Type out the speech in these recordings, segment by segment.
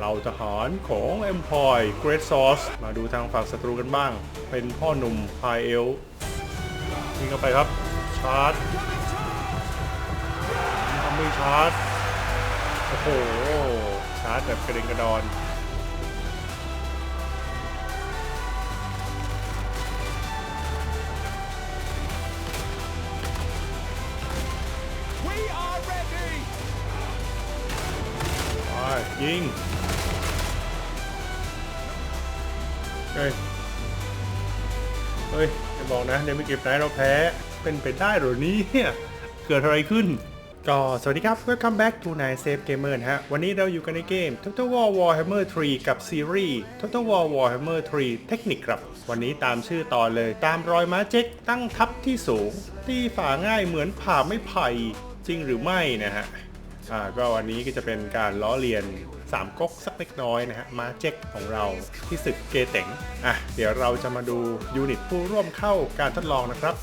เราทหารของ Empire Great Source มาดูทางฝั่งศัตรูกันบ้าง เป็นพ่อหนุ่มพายเอลยิงเข้าไปครับ ชาร์จทำไม่ชาร์จ โอ้โห ชาร์จแบบกระเด็นกระดอน We are ready! ไปยิง บอกนะในม่เก็บไหนเราแพ้เป็นไปได้หรอเนี่ยเกิดอะไรขึ้น ก็สวัสดีครับ Welcome back to Nine Safe Gamer นะฮะ วันนี้เราอยู่กันในเกม Total War Warhammer 3 กับซีรีส์ Total War Warhammer 3 Technic ครับ วันนี้ตามชื่อตอนเลยตามรอยม้าเจ๊กตั้งทัพที่สูง ตีฝาง่ายเหมือนผ่าไม่ไผ่จริงหรือไม่นะฮะ อ่าก็วันนี้ก็จะเป็นการล้อเลียนสามก๊กสักเล็กน้อยนะฮะมาเจ็กของเราที่ศึกเกเต็งอะเดี๋ยวเราจะมาดูยูนิตผู้ร่วมเข้าการทดลองนะครับ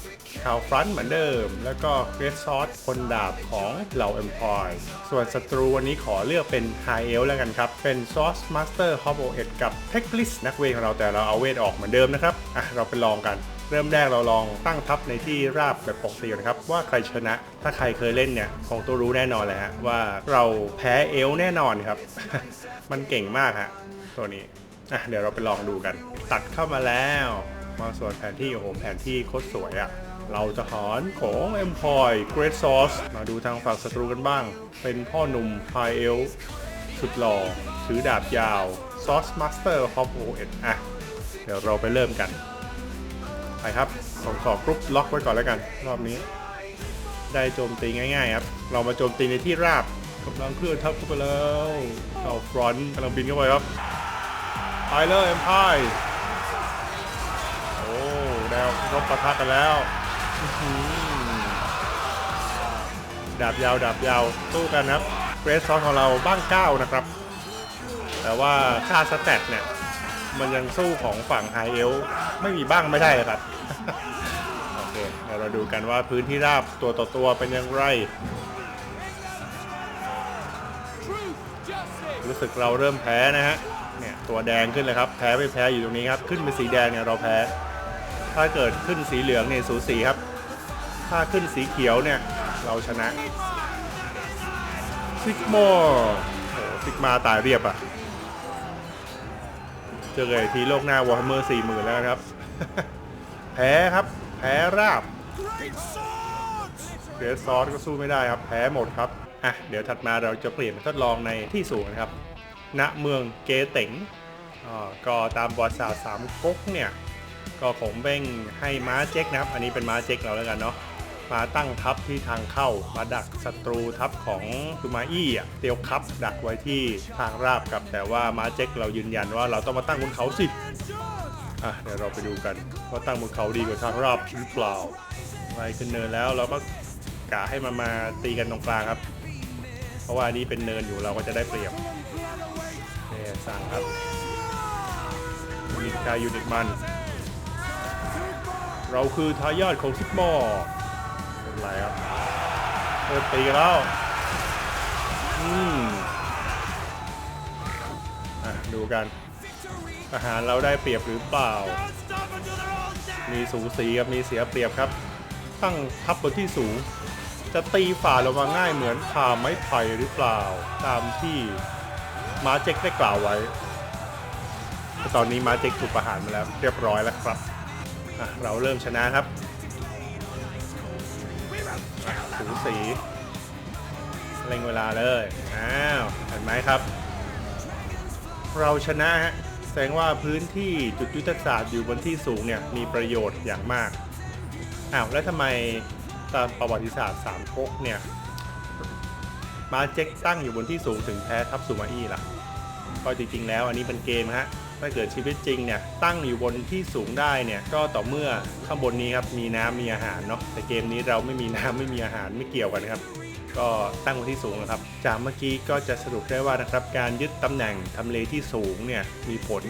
ข่าวฟรอนต์เหมือนเดิม แล้วก็เกรดซอสคนดาบของเหล่า e m p o y ส่วนศัตรูวันนี้ขอเลือกเป็น High Elf แล้วกันครับ เป็นซอสมาสเตอร์ฮอบโอเอ็ดกับเทคลิสนักเวทของเราแต่เราเอาเวทออกเหมือนเดิมนะครับอะเราไปลองกัน เริ่มแรกเราลองตั้งทัพในที่ราบแบบปกตินะครับ ว่าใครชนะถ้าใครเคยเล่นเนี่ยคงต้องรู้แน่นอนเลยฮะว่าเราแพ้เอลแน่นอนครับ มันเก่งมากฮะตัวนี้อะเดี๋ยวเราไปลองดูกัน ตัดเข้ามาแล้วมาส่วนแผนที่โอ้โหแผนที่โคตรสวยอะ่ะเราจะหารของ Empire Great Source มาดูทางฝั่งศัตรูกันบ้าง เป็นพ่อหนุ่มพายเอลสุดหล่อถือดาบยาว Source Master Hop OS อะ เดี๋ยวเราไปเริ่มกัน ไปครับผมขอกรุ๊ปล็อกไว้ก่อนแล้วกัน รอบนี้ ได้โจมตีง่ายๆครับ เรามาโจมตีในที่ราบกำลังเคลื่อนทัพเข้าไปแล้วเข้าฟรอนต์กำลังบินเข้าไปครับไปเลยเอ็มพายโอ้แนวรบปะทะกันแล้วดาบยาวดาบยาวสู้กันครับเกรสซอนของเราบ้างเก้านะครับ แต่ว่าค่าสแตทเนี่ย มันยังสู้ของฝั่งไฮเอลไม่มีบ้างไม่ได้ครับ โอเคเดี๋ยวเราดูกันว่าพื้นที่ราบตัวต่อตัวเป็นอย่างไร รู้สึกเราเริ่มแพ้นะฮะ เนี่ยตัวแดงขึ้นเลยครับ แพ้ไม่แพ้อยู่ตรงนี้ครับ ขึ้นเป็นสีแดงเนี่ยเราแพ้ ถ้าเกิดขึ้นสีเหลืองเนี่ยสูสีครับ ถ้าขึ้นสีเขียวเนี่ยเราชนะซิกโมโอ้ซิกมาตายเรียบอะเจอเลยทีโลกหน้าวอร์เมอร์สี่หมื่นแล้วครับ แพ้ครับ แพ้ราบ Great swords! เกรสซอสก็สู้ไม่ได้ครับ แพ้หมดครับ อะ เดี๋ยวถัดมาเราจะเปลี่ยนมาทดลองในที่สูงนะครับ ณ เมืองเกเต็งอ่าก็ตามบอสศาสตร์สามก๊กเนี่ย ก็ผมเบ่งให้ม้าเจ๊กนะครับ อันนี้เป็นม้าเจ๊กเราแล้วกันเนาะ มาตั้งทัพที่ทางเข้า มาดักศัตรูทัพของซูมาอี้อะ เตียวคับดักไว้ที่ทางราบครับ แต่ว่าม้าเจ๊กเรายืนยันว่าเราต้องมาตั้งบนเขาสิ อะเดี๋ยวเราไปดูกันว่าตั้งบนเขาดีกว่าทางราบหรือเปล่าไปขึ้นเนินแล้วเราก็กะให้มันมาตีกันตรงกลางครับ เพราะว่าอันนี้เป็นเนินอยู่เราก็จะได้เปรียบเนี่ยสั่งครับมีชายยูนิตมัน เราคือทายาทของซิกมอร์เป็นไรครับเริ่มตีกันแล้วอืมอะดูกัน อาหารเราได้เปรียบหรือเปล่า มีสูสีครับมีเสียเปรียบครับ ตั้งทับบนที่สูง จะตีฝ่าลงมาง่ายเหมือนผ่าไม้ไผ่หรือเปล่า ตามที่มาเจ็กได้กล่าวไว้แต่ตอนนี้มาเจ็กถูกประหารมาแล้วเรียบร้อยแล้วครับเราเริ่มชนะครับสูสีเร่งเวลาเลย อ้าวเห็นไหมครับ เราชนะฮะ แสดงว่าพื้นที่จุดยุทธศาสตร์อยู่บนที่สูงเนี่ยมีประโยชน์อย่างมากอ้าวแล้วทำไมตามประวัติศาสตร์สามก๊กเนี่ยมาเจ็กตั้งอยู่บนที่สูงถึงแพ้ทัพซูมาอี้ล่ะก็จริงๆแล้วอันนี้เป็นเกมฮะถ้าเกิดชีวิตจริงเนี่ยตั้งอยู่บนที่สูงได้เนี่ยก็ต่อเมื่อข้างบนนี้ครับมีน้ำมีอาหารเนาะแต่เกมนี้เราไม่มีน้ำไม่มีอาหารไม่เกี่ยวกันนะครับ ก็ตั้งบนที่สูงนะครับ จากเมื่อกี้ก็จะสรุปได้ว่านะครับ การยึดตำแหน่งทำเลที่สูงเนี่ยมีผล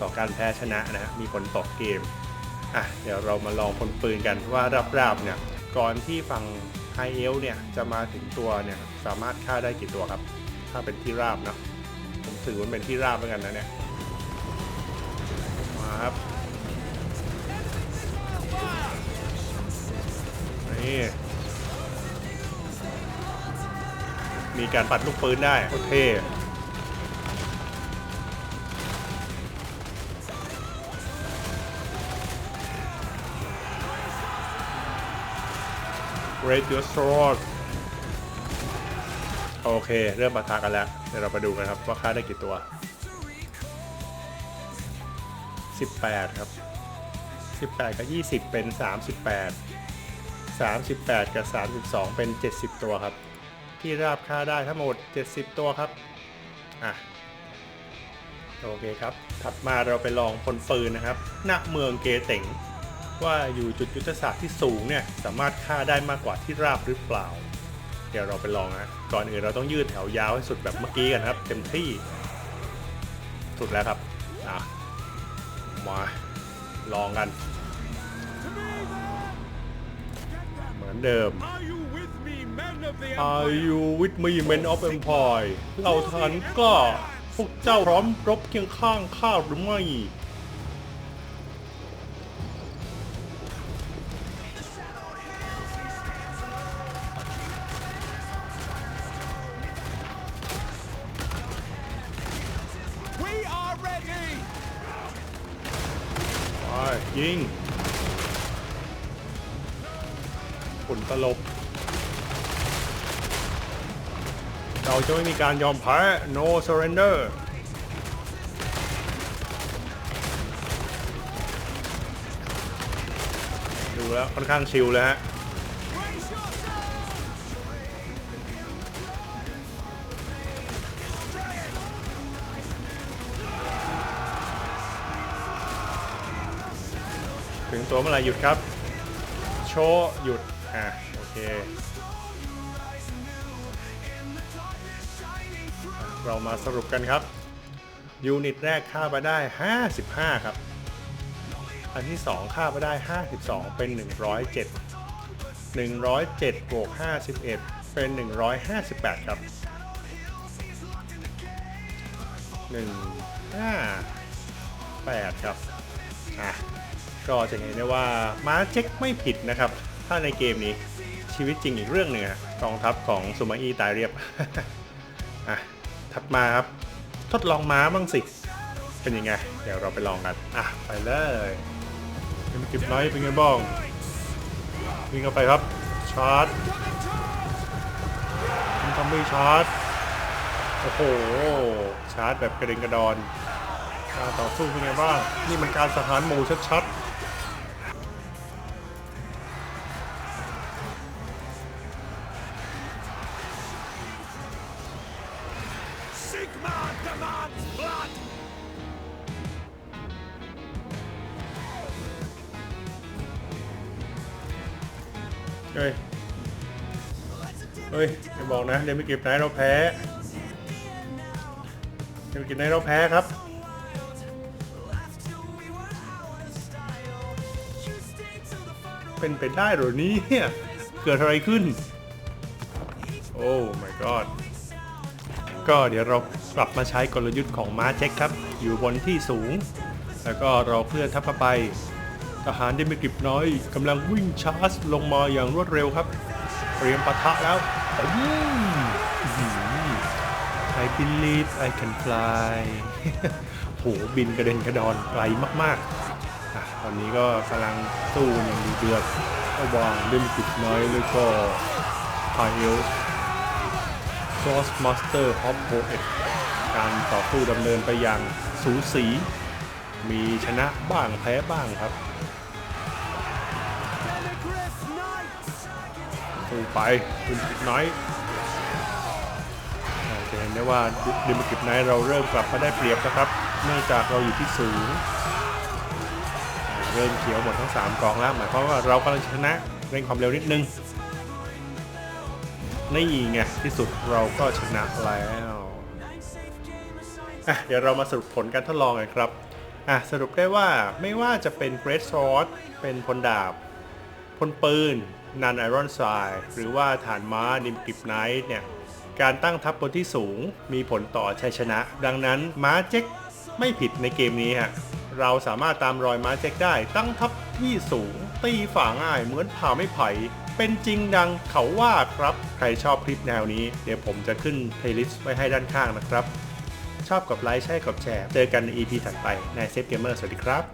ต่อการแพ้ชนะนะฮะมีผลต่อเกมอะเดี๋ยวเรามาลองพลปืนกันว่าราบๆเนี่ยก่อนที่ฝั่งไฮเอลเนี่ยจะมาถึงตัวเนี่ยสามารถฆ่าได้กี่ตัวครับ ถ้าเป็นที่ราบเนาะผมถือมันเป็นที่ราบเหมือนกันนะเนี่ยมาครับนี่ มีการปัดลูกปืนได้โคตรเท่ Raise your sword โอเค เริ่มปะทะกันแล้ว เดี๋ยวเราไปดูกันครับ ว่าฆ่าได้กี่ตัว 18 ครับ 18 กับ 20 เป็น 38 38 กับ 32 เป็น 70 ตัวครับ ที่ราบค่าได้ทั้งหมด 70 ตัวครับ อะ โอเคครับ ถัดมาเราไปลองพลปืนนะครับ ณ เมืองเกเต็งว่าอยู่จุดยุทธศาสตร์ที่สูงเนี่ยสามารถฆ่าได้มากกว่าที่ราบหรือเปล่า เดี๋ยวเราไปลองนะก่อนอื่นเราต้องยืดแถวยาวให้สุดแบบเมื่อกี้กันครับ เต็มที่ สุดแล้วครับ อะ มาลองกัน เหมือนเดิม Are you with me, men of the Are Empire? you with me men of empire เราทหารกล้าพวกเจ้าพร้อมรบเคียงข้างข้าหรือไม่ We are ready! ไปยิงฝุ่นตลบ เราจะไม่มีการยอมแพ้ no surrender ดูแล้วค่อนข้างชิลเลยฮะถึงตัวเมื่อไหร่หยุดครับ โชว์หยุด อะ โอเค เรามาสรุปกันครับ ยูนิตแรกฆ่าไปได้ 55 ครับ อันที่2ฆ่าไปได้ 52 เป็น 107 107บวก51 เป็น 158 ครับ 158 ครับ อะ ก็จะเห็นได้ว่าม้าเช็คไม่ผิดนะครับ ถ้าในเกมนี้ชีวิตจริงอีกเรื่องหนึ่งกองทัพของซูมาอีตายเรียบ อะ ถัดมาครับทดลองม้าบ้างสิ เป็นยังไง เดี๋ยวเราไปลองกัน อะ ไปเลยเป็นกิบน้อยเป็นไงบ้างวิ่งเข้าไปครับ ชาร์จมันทำไม่ชาร์จ โอ้โห ชาร์จแบบกระเด็นกระดอนการต่อสู้เป็นไงบ้าง นี่มันการสหารหมู่ชัด Sigma เฮ้ย เฮ้ยอย่าบอกนะ เดมิกิฟไนท์เราแพ้ เดมิกิฟไนท์เราแพ้ครับ เป็นไปได้หรอเนี่ยเกิดอะไรขึ้น โอ้ my god ก็เดี๋ยวเรากลับมาใช้กลยุทธ์ของม้าเจ็คครับ อยู่บนที่สูง แล้วก็เราเคลื่อนทัพไป ทหารเดมิกริบน้อยกำลังวิ่งชาร์จลงมาอย่างรวดเร็วครับ เตรียมปะทะแล้วอืมอื้อหือ I believe I can fly โหบินกระเด็นกระดอนไกลมากๆ ตอนนี้ก็กำลังสู้อย่างดุเดือดระหว่างเดมิกริบน้อยแล้วก็ไฮเอล c r o s s Master of Poet การต่อสู้ดำเนินไปอย่างสูสี มีชนะบ้างแพ้บ้างครับ สู้ไปคุณกิจไนท์จะเห็นได้ว่าดิมกิจไนท์เราเริ่มกลับมาได้เปรียบนะครับ เนื่องจากเราอยู่ที่สูงเริ่มเขียวหมดทั้ง 3กองแล้วหมายความว่าเรากำลังชนะเร่งความเร็วนิดนึงนี่ไงที่สุดเราก็ชนะแล้วอะเดี๋ยวเรามาสรุปผลการทดลองกันครับอะสรุปได้ว่าไม่ว่าจะเป็น Great Sword เป็นพลดาบพลปืน นันไอรอนไซหรือว่าฐานม้าดิมกิบไนท์เนี่ย การตั้งทัพบนที่สูงมีผลต่อชัยชนะ ดังนั้นม้าเจ็กไม่ผิดในเกมนี้ฮะเราสามารถตามรอยม้าเจ็กได้ ตั้งทัพที่สูง ตีฝ่าง่ายเหมือนผ่าไม่ไผ่เป็นจริงดังเขาว่าครับ ใครชอบคลิปแนวนี้ เดี๋ยวผมจะขึ้นเพลย์ลิสต์ไว้ให้ด้านข้างนะครับ ชอบกดไลค์ใช่กดแชร์ เจอกันใน EP ถัดไปในเซฟเกมเมอร์สวัสดีครับ